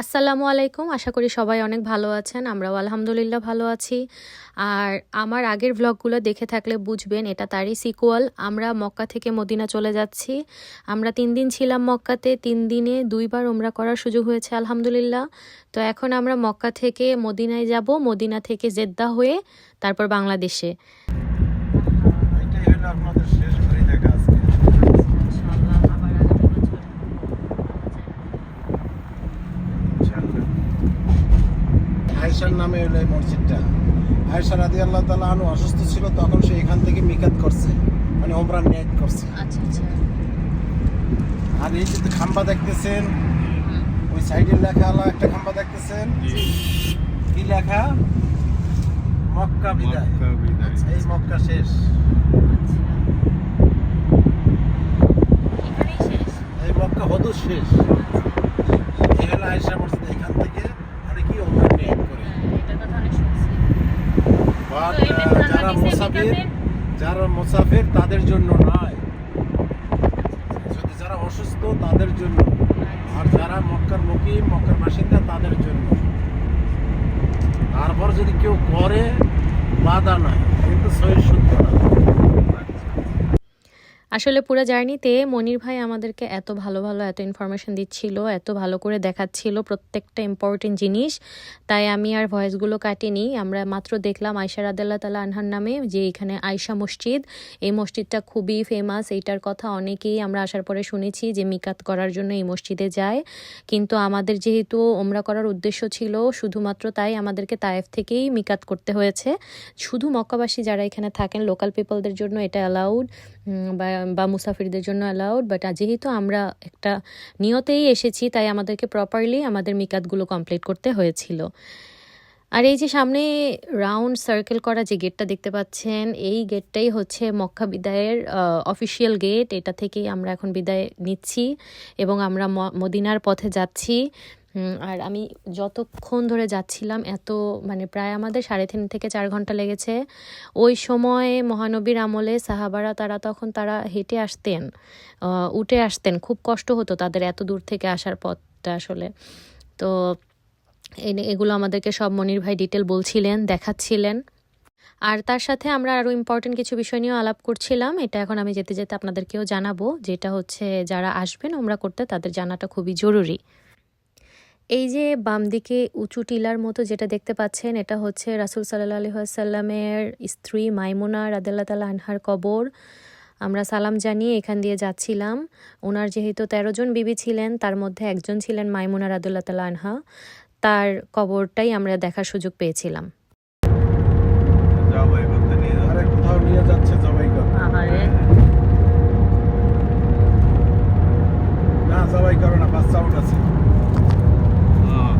আসসালামু আলাইকুম। আশা করি সবাই অনেক ভালো আছেন। আমরাও আলহামদুলিল্লাহ ভালো আছি। আর আমার আগের ভ্লগগুলো দেখে থাকলে বুঝবেন, এটা তারই সিকুয়াল আমরা মক্কা থেকে মদিনা চলে যাচ্ছি। আমরা তিন দিন ছিলাম মক্কাতে। তিন দিনে দুইবার ওমরা করার সুযোগ হয়েছে, আলহামদুলিল্লাহ। তো এখন আমরা মক্কা থেকে মদিনায় যাব। মদিনা থেকে জেদ্দা হয়ে তারপর বাংলাদেশে এটাই হলো আপনাদের শেষ ঘড়ি দেখা আজকে আয়েশার নামে হলো এই মসজিদটা। আয়েশা রাদি আল্লাহ তালা আনু অসুস্থ ছিল তখন সে এখান থেকে মিকাত করছে মানে ওমরা নিয়াত করছে। আচ্ছা আচ্ছা। আর এই যে খাম্বা দেখতেছেন ওই সাইডে লেখা আলা একটা খাম্বা দেখতেছেন? কি লেখা? মক্কা বিদায়। এই মক্কা শেষ। এই মক্কা হদু শেষ। এই হলো আয়েশা মসজিদ এখান থেকে মানে কি ওমরা নিয়াত করে এটার কথা অনেক শুনছি বাট তো এমনি কোরআন যারা হাদিসে মুসাফির যারা মুসাফির তাদের জন্য নয়। যদি যারা অসুস্থ তাদের জন্য। আর যারা মক্কার মুখী মক্কার বাসিন্দা তাদের জন্য। তারপর যদি কেউ করে বাধা নাই। কিন্তু সহি শুদ্ধ না। আসলে পুরো জার্নিতে মনির ভাই আমাদেরকে এত ভালো ভালো এত ইনফরমেশন দিচ্ছিল, এত ভালো করে দেখাচ্ছিল প্রত্যেকটা ইম্পর্টেন্ট জিনিস। তাই আমি আর ভয়েসগুলো কাটিনি। আমরা মাত্র দেখলাম আয়সা রাদাল্লাহ তালা আনহার নামে যে এখানে আয়সা মসজিদ। এই মসজিদটা খুবই ফেমাস এইটার কথা অনেকেই আমরা আসার পরে শুনেছি যে মিকাত করার জন্য এই মসজিদে যায়। কিন্তু আমাদের যেহেতু ওমরা করার উদ্দেশ্য ছিল, শুধুমাত্র তাই আমাদেরকে তায়েফ থেকেই মিকাত করতে হয়েছে। শুধু মক্কাবাসী যারা এখানে থাকেন লোকাল পিপলদের জন্য এটা অ্যালাউড বা বা মুসাফিরদের জন্য অ্যালাউড বাট যেহেতু আমরা একটা নিয়তেই এসেছি, তাই আমাদেরকে প্রপারলি আমাদের মিকাতগুলো কমপ্লিট করতে হয়েছিল। আর এই যে সামনে রাউন্ড সার্কেল করা যে গেটটা দেখতে পাচ্ছেন, এই গেটটাই হচ্ছে মক্কা বিদায়ের অফিসিয়াল গেট এটা থেকেই আমরা এখন বিদায় নিচ্ছি এবং আমরা মদিনার পথে যাচ্ছি। আর আমি যতক্ষণ ধরে যাচ্ছিলাম, এত মানে প্রায় আমাদের সাড়ে তিন থেকে চার ঘণ্টা লেগেছে। ওই সময় মহানবীর আমলে সাহাবারা, তারা তখন তারা হেঁটে আসতেন উঠে আসতেন। খুব কষ্ট হতো তাদের এত দূর থেকে আসার পথটা আসলে। তো এগুলো আমাদেরকে সব মনির ভাই ডিটেল বলছিলেন, দেখাচ্ছিলেন। আর তার সাথে আমরা আরও ইম্পর্টেন্ট কিছু বিষয় নিয়েও আলাপ করছিলাম। এটা এখন আমি যেতে যেতে আপনাদেরকেও জানাব। যেটা হচ্ছে, যারা আসবেন, ওমরা করতে, তাদের জানাটা খুবই জরুরি। এই যে বাম দিকে উঁচু টিলার মতো যেটা দেখতে পাচ্ছেন এটা হচ্ছে রাসুল সাল্লাহ আলহামের স্ত্রী মাইমুনা রাদেল্লা তালা আনহার কবর। আমরা সালাম জানিয়ে এখান দিয়ে যাচ্ছিলাম। ওনার যেহেতু তেরো জন বিবি ছিলেন তার মধ্যে একজন ছিলেন মাইমুনা রাদুল্লাহ তালা আনহা। তার কবরটাই আমরা দেখার সুযোগ পেয়েছিলাম কোথাও নিয়ে যাচ্ছে জবাই কর না জবাই করো না বাচ্চা আউট আছে হ্যাঁ।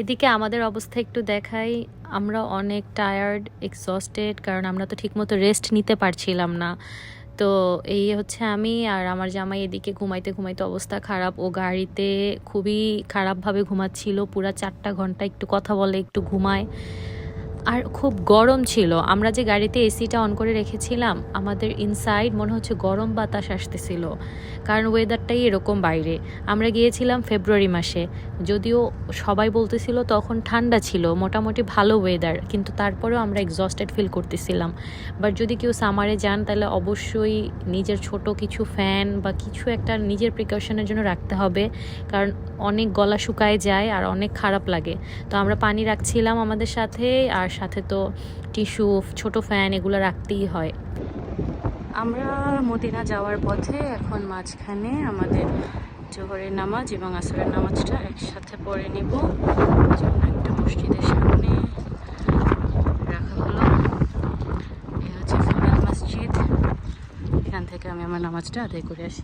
এদিকে আমাদের অবস্থা একটু দেখাই, আমরা অনেক টায়ার্ড এক্সস্টেড কারণ আমরা তো ঠিকমতো রেস্ট নিতে পারছিলাম না। তো এই হচ্ছে আমি আর আমার জামাই এদিকে ঘুমাইতে ঘুমাইতে অবস্থা খারাপ। ও গাড়িতে খুবই খারাপভাবে ঘুমাচ্ছিল, পুরা চারটা ঘণ্টা একটু কথা বলে, একটু ঘুমায়। আর খুব গরম ছিল। আমরা যে গাড়িতে এসিটা অন করে রেখেছিলাম, আমাদের ইনসাইড মনে হচ্ছে গরম বাতাস আসতেছিল। কারণ ওয়েদারটাই এরকম বাইরে। আমরা গিয়েছিলাম ফেব্রুয়ারি মাসে। যদিও সবাই বলতেছিল তখন ঠান্ডা ছিল, মোটামুটি ভালো ওয়েদার কিন্তু তারপরেও আমরা এক্সস্টেড ফিল করতেছিলাম। বাট যদি কেউ সামারে যান, তাহলে অবশ্যই নিজের ছোট কিছু ফ্যান বা কিছু একটা নিজের প্রিকশনের জন্য রাখতে হবে। কারণ অনেক গলা শুকায় যায় আর অনেক খারাপ লাগে। তো আমরা পানি রাখছিলাম আমাদের সাথে, আর সাথে তো টিস্যু ছোট ফ্যান এগুলো রাখতেই হয়। আমরা মদিনা যাওয়ার পথে এখন মাঝখানে আমাদের জোহরের নামাজ এবং আসরের নামাজটা একসাথে পড়ে নিব। একটা মসজিদের সামনে রাখা হলো। এ হচ্ছে ফিমেল মসজিদ। এখান থেকে আমি আমার নামাজটা আদায় করে আসি।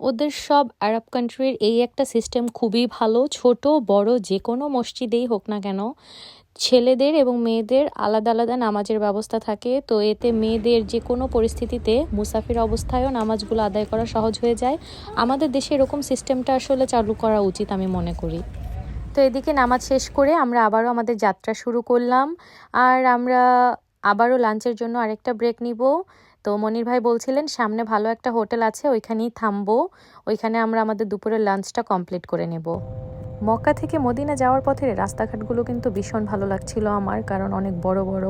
ওদের সব আরব কান্ট্রির এই একটা সিস্টেম খুবই ভালো, ছোট, বড়, যে কোনো মসজিদেই হোক না কেন। ছেলেদের এবং মেয়েদের আলাদা আলাদা নামাজের ব্যবস্থা থাকে। তো এতে মেয়েদের যে কোনো পরিস্থিতিতে মুসাফির অবস্থায়ও নামাজগুলো আদায় করা সহজ হয়ে যায়। আমাদের দেশে এরকম সিস্টেমটা আসলে চালু করা উচিত আমি মনে করি। তো এদিকে নামাজ শেষ করে আমরা আবারও আমাদের যাত্রা শুরু করলাম। আর আমরা আবারও লাঞ্চের জন্য আরেকটা ব্রেক নিব। তো মনির ভাই বলছিলেন, সামনে ভালো একটা হোটেল আছে, ওইখানেই থামবো। ওইখানে আমরা আমাদের দুপুরের লাঞ্চটা কমপ্লিট করে নেব। মক্কা থেকে মদিনা যাওয়ার পথে রাস্তাঘাটগুলো কিন্তু ভীষণ ভালো লাগছিল আমার, কারণ অনেক বড় বড়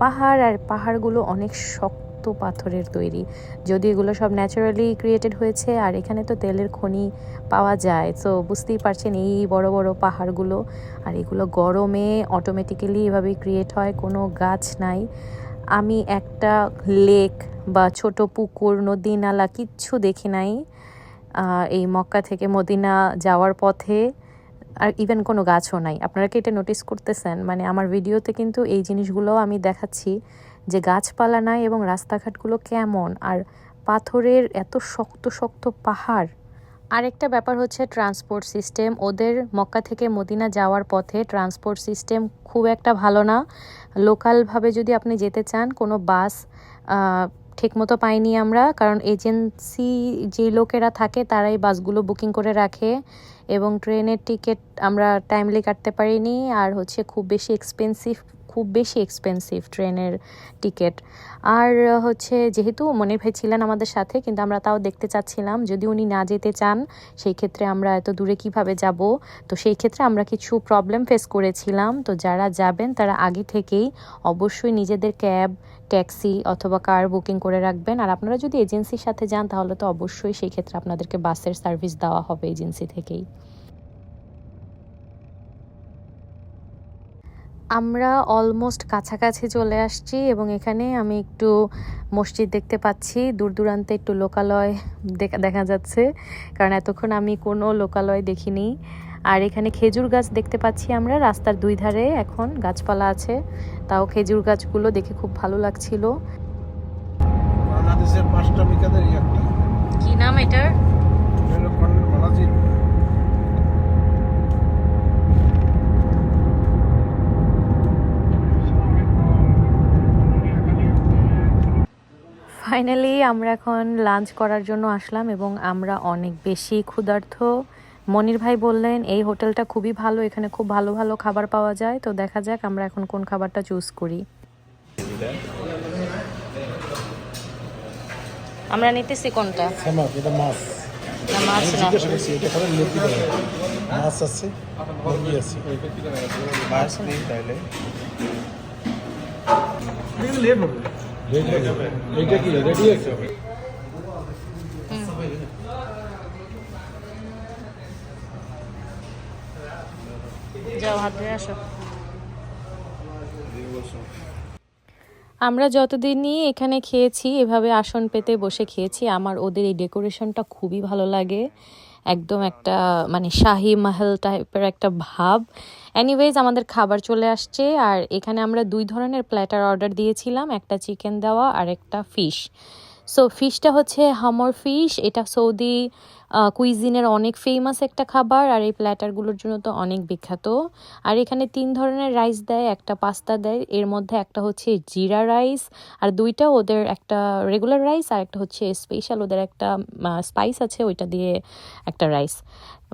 পাহাড় আর পাহাড়গুলো অনেক শক্ত পাথরের তৈরি। যদি এগুলো সব ন্যাচারালি ক্রিয়েটেড হয়েছে আর এখানে তো তেলের খনি পাওয়া যায় তো বুঝতেই পারছেন এই বড় বড় পাহাড়গুলো। আর এগুলো গরমে অটোমেটিক্যালি এভাবেই ক্রিয়েট হয়, কোনো গাছ নাই। আমি একটা লেক বা ছোট পুকুর, নদী, নালা কিচ্ছু দেখি নাই এই মক্কা থেকে মদিনা যাওয়ার পথে। আর ইভেন কোনো গাছও নাই। আপনারা কি এটা নোটিস করতেছেন মানে আমার ভিডিওতে কিন্তু এই জিনিসগুলো আমি দেখাচ্ছি যে গাছপালা নাই এবং রাস্তাঘাটগুলো কেমন। আর পাথরের এত শক্ত শক্ত পাহাড়। আরেকটা ব্যাপার হচ্ছে ট্রান্সপোর্ট সিস্টেম ওদের মক্কা থেকে মদিনা যাওয়ার পথে ট্রান্সপোর্ট সিস্টেম খুব একটা ভালো না। লোকালভাবে যদি আপনি যেতে চান, কোনো বাস ঠিকমতো পাইনি আমরা, কারণ এজেন্সি যে লোকেরা থাকে তারাই বাসগুলো বুকিং করে রাখে এবং ট্রেনের টিকিট আমরা টাইমলি কাটতে পারিনি, আর হচ্ছে খুব বেশি এক্সপেন্সিভ খুব বেশি এক্সপেন্সিভ ট্রেনের টিকিট। আর হচ্ছে যেহেতু মনির ভাই ছিলেন আমাদের সাথে, কিন্তু আমরা তাও দেখতে চাচ্ছিলাম, যদি উনি না যেতে চান, সেই ক্ষেত্রে আমরা এত দূরে কীভাবে যাব? তো সেই ক্ষেত্রে আমরা কিছু প্রবলেম ফেস করেছিলাম। তো যারা যাবেন, তারা আগে থেকেই অবশ্যই নিজেদের ক্যাব, ট্যাক্সি অথবা কার বুকিং করে রাখবেন। আর আপনারা যদি এজেন্সির সাথে যান, তাহলে তো অবশ্যই সেই ক্ষেত্রে আপনাদেরকে বাসের সার্ভিস দেওয়া হবে এজেন্সি থেকেই। আমরা অলমোস্ট কাছাকাছি চলে আসছি এবং এখানে আমি একটু মসজিদ দেখতে পাচ্ছি। দূর দূরান্তে একটু লোকালয় দেখা দেখা যাচ্ছে কারণ এতক্ষণ আমি কোনো লোকালয় দেখিনি। আর এখানে খেজুর গাছ দেখতে পাচ্ছি আমরা রাস্তার দুই ধারে এখন গাছপালা আছে। তাও খেজুর গাছগুলো দেখে খুব ভালো লাগছিল। বাংলাদেশের পাঁচটা বিকাদের কি নাম এটার এটা হলো কর্নেল বালাজি ফাইনালি আমরা এখন লাঞ্চ করার জন্য আসলাম এবং আমরা অনেক বেশি ক্ষুধার্ত। মনির ভাই বললেন এই হোটেলটা খুবই ভালো এখানে খুব ভালো ভালো খাবার পাওয়া যায়। তো দেখা যাক আমরা এখন কোন খাবারটা চুজ করি। আমরা নিতেছি কোনটা? সামাক এটা মাছ। মাছ না। এটা খাবার লতি মাছ আছে মুরগি আছে। মাছ নেই তাহলে। আমরা যতদিনই এখানে খেয়েছি, এভাবে আসন পেতে বসে খেয়েছি, আমার ওদের এই ডেকোরেশনটা খুবই ভালো লাগে। একদম একটা মানে শাহি মহল টাইপের একটা ভাব। এনিওয়েজ আমাদের খাবার চলে আসছে, আর এখানে আমরা দুই ধরনের প্ল্যাটার অর্ডার দিয়েছিলাম, একটা চিকেন দেওয়া আর একটা ফিশ সো ফিশটা হচ্ছে হামর ফিশ এটা সৌদি কুইজিনের অনেক ফেমাস একটা খাবার, আর এই প্ল্যাটারগুলোর জন্য তো অনেক বিখ্যাত। আর এখানে তিন ধরনের রাইস দেয়, একটা পাস্তা দেয়, এর মধ্যে একটা হচ্ছে জিরা রাইস আর দুইটা ওদের একটা রেগুলার রাইস আর একটা হচ্ছে স্পেশাল ওদের একটা স্পাইস আছে, ওইটা দিয়ে একটা রাইস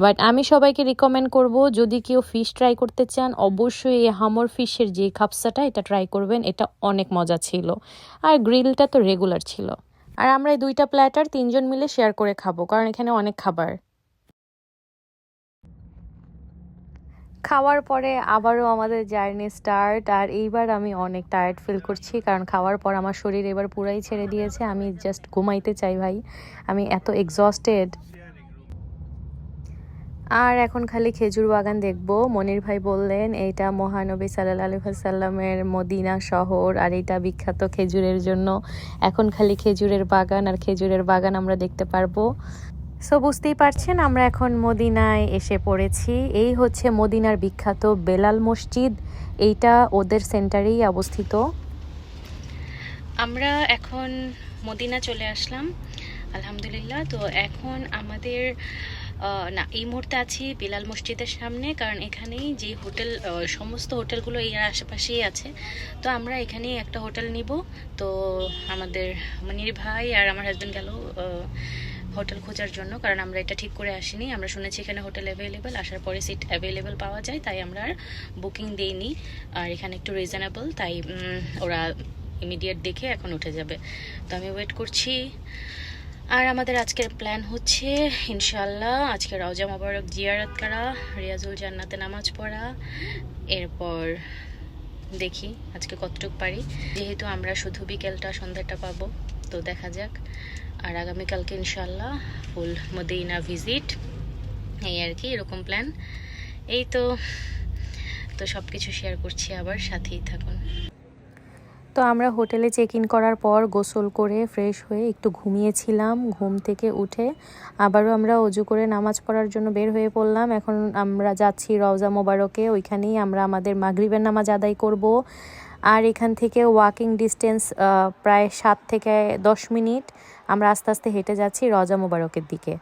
বাট আমি সবাইকে রিকমেন্ড করব, যদি কেউ ফিশ ট্রাই করতে চান, অবশ্যই এই হামর ফিশের যে খাপসাটা, এটা ট্রাই করবেন, এটা অনেক মজা ছিল। আর গ্রিলটা তো রেগুলার ছিল। আর আমরা এই দুইটা প্ল্যাটার তিনজন মিলে শেয়ার করে খাব, কারণ এখানে অনেক খাবার। খাওয়ার পরে আবারও আমাদের জার্নি স্টার্ট আর এইবার আমি অনেক টায়ার্ড ফিল করছি, কারণ খাওয়ার পর আমার শরীর এবার পুরাই ছেড়ে দিয়েছে, আমি জাস্ট ঘুমাইতে চাই ভাই। আমি এত এক্সস্টেড আর এখন খালি খেজুর বাগান দেখব। মনির ভাই বললেন, এইটা মহানবী সাল্লাহ আলহি সাল্লামের মদিনা শহর আর এইটা বিখ্যাত খেজুরের জন্য। এখন খালি খেজুরের বাগান আর খেজুরের বাগান আমরা দেখতে পারব। সো বুঝতেই পারছেন, আমরা এখন মদিনায় এসে পড়েছি। এই হচ্ছে মদিনার বিখ্যাত বেলাল মসজিদ। এইটা ওদের সেন্টারেই অবস্থিত। আমরা এখন মদিনা চলে আসলাম, আলহামদুলিল্লাহ। তো এখন আমাদের না, এই মুহূর্তে আছি বিলাল মসজিদের সামনে, কারণ এখানেই যে হোটেল সমস্ত হোটেলগুলো এই আশেপাশেই আছে। তো আমরা এখানেই একটা হোটেল নিব। তো আমাদের মনির ভাই আর আমার হাজব্যান্ড গেল হোটেল খোঁজার জন্য, কারণ আমরা এটা ঠিক করে আসিনি। আমরা শুনেছি এখানে হোটেল অ্যাভেলেবেল আসার পরে সিট অ্যাভেলেবেল পাওয়া যায়, তাই আমরা আর বুকিং দিইনি। আর এখানে একটু রিজনেবল তাই ওরা ইমিডিয়েট দেখে এখন উঠে যাবে। তো আমি ওয়েট করছি। আর আমাদের আজকের প্ল্যান হচ্ছে ইনশাল্লাহ আজকে রওজা মোবারক জিয়ারত করা, রিয়াজুল জান্নাতে নামাজ পড়া। এরপর দেখি আজকে কতটুকু পারি। যেহেতু আমরা শুধু বিকেলটা, সন্ধ্যাটা পাবো, তো দেখা যাক। আর আগামীকালকে ইনশাল্লাহ ফুল মদিনা ভিজিট এই আর কি, এরকম প্ল্যান এই তো তো সব কিছু শেয়ার করছি আবার, সাথেই থাকুন। তো আমরা হোটেলে চেক ইন করার পর গোসল করে ফ্রেশ হয়ে একটু ঘুমিয়েছিলাম, ঘুম থেকে উঠে আবারও আমরা অজু করে নামাজ পড়ার জন্য বের হয়ে পড়লাম। এখন আমরা যাচ্ছি রওজা মোবারকে, ওইখানেই আমরা আমাদের মাগরিবের নামাজ আদায় করব। আর এখান থেকে ওয়াকিং ডিস্টেন্স প্রায় সাত থেকে দশ মিনিট আমরা আস্তে আস্তে হেঁটে যাচ্ছি রওজা মোবারকের দিকে।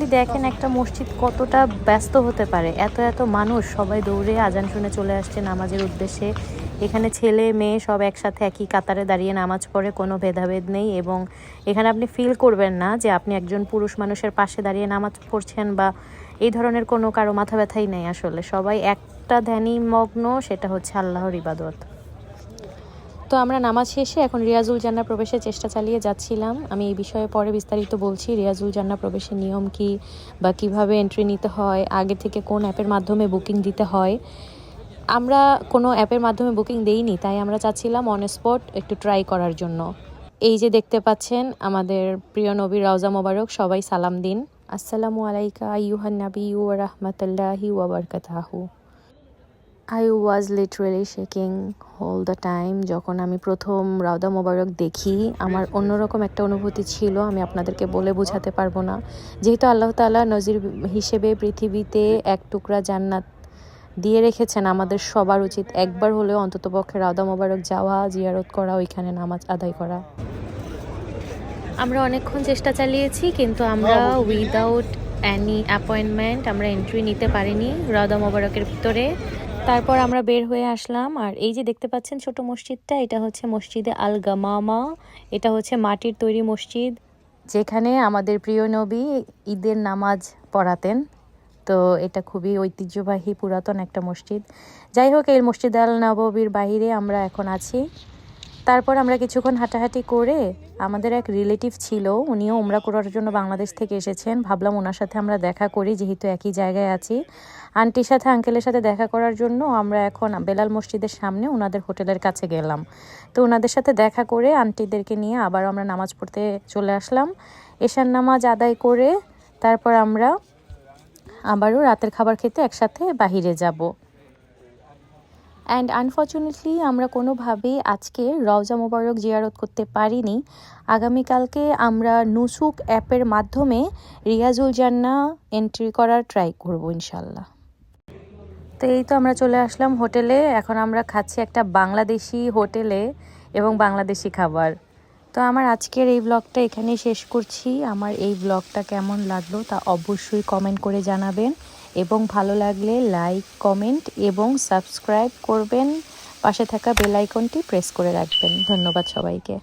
খালি দেখেন একটা মসজিদ কতটা ব্যস্ত হতে পারে। এত এত মানুষ সবাই দৌড়ে আজান শুনে চলে আসছে নামাজের উদ্দেশ্যে। এখানে ছেলে, মেয়ে সব একসাথে একই কাতারে দাঁড়িয়ে নামাজ পড়ে, কোনো ভেদাভেদ নেই এবং এখানে আপনি ফিল করবেন না যে আপনি একজন পুরুষ মানুষের পাশে দাঁড়িয়ে নামাজ পড়ছেন বা এই ধরনের কোনো কারও মাথা ব্যথাই নেই আসলে। সবাই একটা ধ্যানই মগ্ন, সেটা হচ্ছে আল্লাহর ইবাদত। তো আমরা নামাজ শেষে এখন রিয়াজুল জান্না প্রবেশের চেষ্টা চালিয়ে যাচ্ছিলাম। আমি এই বিষয়ে পরে বিস্তারিত বলছি, রিয়াজুল জান্না প্রবেশের নিয়ম কি বা কীভাবে এন্ট্রি নিতে হয়, আগে থেকে কোন অ্যাপের মাধ্যমে বুকিং দিতে হয়। আমরা কোনো অ্যাপের মাধ্যমে বুকিং দেইনি, তাই আমরা চাচ্ছিলাম অন স্পট একটু ট্রাই করার জন্য। এই যে দেখতে পাচ্ছেন, আমাদের প্রিয় নবী রওজা মোবারক, সবাই সালাম দিন। আসসালামু আলাইকা ইউহান নাবি ইউ রহমতুল্লাহি ওয়াবারকাতাহু I was literally shaking whole the time যখন আমি প্রথম রাউদা মোবারক দেখি আমার অন্যরকম একটা অনুভূতি ছিল আমি আপনাদেরকে বলে বোঝাতে পারব না। যেহেতু আল্লাহ তাআলা নজির হিসেবে পৃথিবীতে এক টুকরা জান্নাত দিয়ে রেখেছেন আমাদের সবার উচিত একবার হলেও অন্ততপক্ষে রাউদা মোবারক যাওয়া জিয়ারত করা ওইখানে নামাজ আদায় করা। আমরা অনেকক্ষণ চেষ্টা চালিয়েছি কিন্তু আমরা উইদাউট অ্যানি অ্যাপয়েন্টমেন্ট আমরা এন্ট্রি নিতে পারিনি রাউদা মোবারকের ভিতরে। তারপর আমরা বের হয়ে আসলাম, আর এই যে দেখতে পাচ্ছেন ছোট মসজিদটা, এটা হচ্ছে মসজিদে আল গামামা, এটা হচ্ছে মাটির তৈরি মসজিদ, যেখানে আমাদের প্রিয় নবী ঈদের নামাজ পড়াতেন। তো এটা খুবই ঐতিহ্যবাহী, পুরাতন একটা মসজিদ। যাই হোক, এই মসজিদ আল নববীর বাহিরে আমরা এখন আছি। তারপর আমরা কিছুক্ষণ হাঁটাহাঁটি করে আমাদের এক রিলেটিভ ছিল, উনিও ওমরা করার জন্য বাংলাদেশ থেকে এসেছেন। ভাবলাম ওনার সাথে আমরা দেখা করি, যেহেতু একই জায়গায় আছি। আন্টির সাথে আঙ্কেলের সাথে দেখা করার জন্য আমরা এখন বেলাল মসজিদের সামনে ওনাদের হোটেলের কাছে গেলাম। তো ওনাদের সাথে দেখা করে আন্টিদেরকে নিয়ে আবার আমরা নামাজ পড়তে চলে আসলাম। এশার নামাজ আদায় করে তারপর আমরা আবারও রাতের খাবার খেতে একসাথে বাহিরে যাব। অ্যান্ড আনফর্চুনেটলি আমরা কোনোভাবেই আজকে রওজা মোবারক জিয়ারত করতে পারিনি। আগামীকালকে আমরা নুসুক অ্যাপের মাধ্যমে রিয়াজুল জান্না এন্ট্রি করার ট্রাই করব ইনশাল্লাহ তো এই তো আমরা চলে আসলাম হোটেলে। এখন আমরা খাচ্ছি একটা বাংলাদেশি হোটেলে এবং বাংলাদেশি খাবার। তো আমার আজকের এই ব্লগটা এখানেই শেষ করছি। আমার এই ব্লগটা কেমন লাগল তা অবশ্যই কমেন্ট করে জানাবেন। এবং ভালো লাগলে লাইক, কমেন্ট এবং সাবস্ক্রাইব করবেন। পাশে থাকা বেল আইকনটি প্রেস করে রাখবেন। ধন্যবাদ সবাইকে।